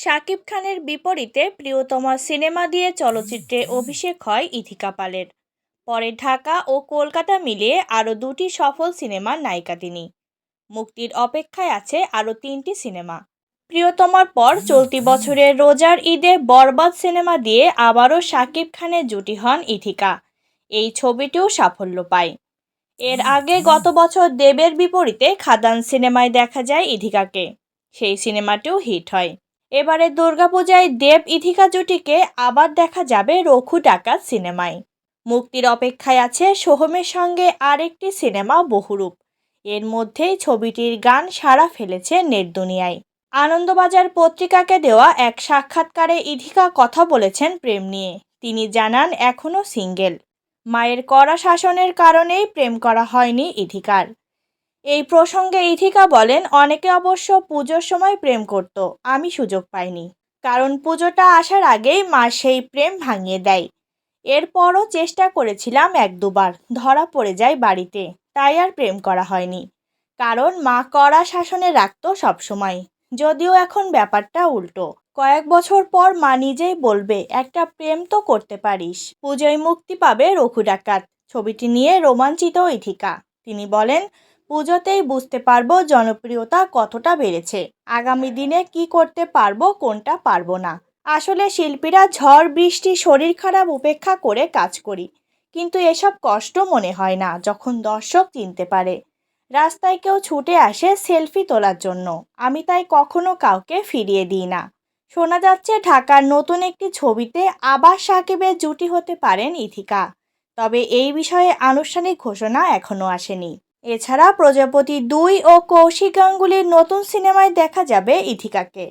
শাকিব খানের বিপরীতে প্রিয়তমা সিনেমা দিয়ে চলচ্চিত্রে অভিষেক হয় ইথিকা পালের। পরে ঢাকা ও কলকাতা মিলিয়ে আরও দুটি সফল সিনেমার নায়িকা তিনি। মুক্তির অপেক্ষায় আছে আরও তিনটি সিনেমা। প্রিয়তমার পর চলতি বছরের রোজার ঈদে বরবাদ সিনেমা দিয়ে আবারও শাকিব খানের জুটি হন ইথিকা। এই ছবিটিও সাফল্য পায়। এর আগে গত বছর দেবের বিপরীতে খাদান সিনেমায় দেখা যায় ইথিকাকে। সেই সিনেমাটিও হিট হয়। এবারে দুর্গাপূজায় দেব ইথিকা জুটিকে আবার দেখা যাবে রঘু ডাকাত সিনেমায়। মুক্তির অপেক্ষায় আছে সোহমের সঙ্গে আরেকটি সিনেমা বহুরূপ। এর মধ্যেই ছবিটির গান সাড়া ফেলেছে নেট দুনিয়ায়। আনন্দবাজার পত্রিকাকে দেওয়া এক সাক্ষাৎকারে ইধিকা কথা বলেছেন প্রেম নিয়ে। তিনি জানান এখনও সিঙ্গেল। মায়ের কড়া শাসনের কারণেই প্রেম করা হয়নি ইথিকার। এই প্রসঙ্গে ইথিকা বলেন, অনেকে অবশ্য পুজোর সময় প্রেম করত। আমি সুযোগ পাইনি। কারণ পুজোটা আসার আগেই মা সেই প্রেম ভাঙিয়ে দেয়। এরপরও চেষ্টা করেছিলাম এক দুবার। ধরা পড়ে যায় বাড়িতে। তাই আর প্রেম করা হয়নি। কারণ মা কড়া শাসনে রাখত সবসময়। যদিও এখন ব্যাপারটা উল্টো। কয়েক বছর পর মা নিজেই বলবে, একটা প্রেম তো করতে পারিস। পুজোয় মুক্তি পাবে রঘু ডাকাত ছবিটি নিয়ে রোমাঞ্চিত ইথিকা। তিনি বলেন পুজোতেই বুঝতে পারব জনপ্রিয়তা কতটা বেড়েছে। আগামী দিনে কি করতে পারব, কোনটা পারব না। আসলে শিল্পীরা ঝড়, বৃষ্টি, শরীর খারাপ উপেক্ষা করে কাজ করি। কিন্তু এসব কষ্ট মনে হয় না যখন দর্শক চিনতে পারে। রাস্তায় কেউ ছুটে আসে সেলফি তোলার জন্য। আমি তাই কখনো কাউকে ফিরিয়ে দিই না। শোনা যাচ্ছে ঢাকার নতুন একটি ছবিতে আবার সাকিবের জুটি হতে পারেন ইথিকা। তবে এই বিষয়ে আনুষ্ঠানিক ঘোষণা এখনও আসেনি। এছাড়া প্রজাপতি দুই ও কৌশিক গাঙ্গুলির নতুন সিনেমায় দেখা যাবে ইথিকাকে।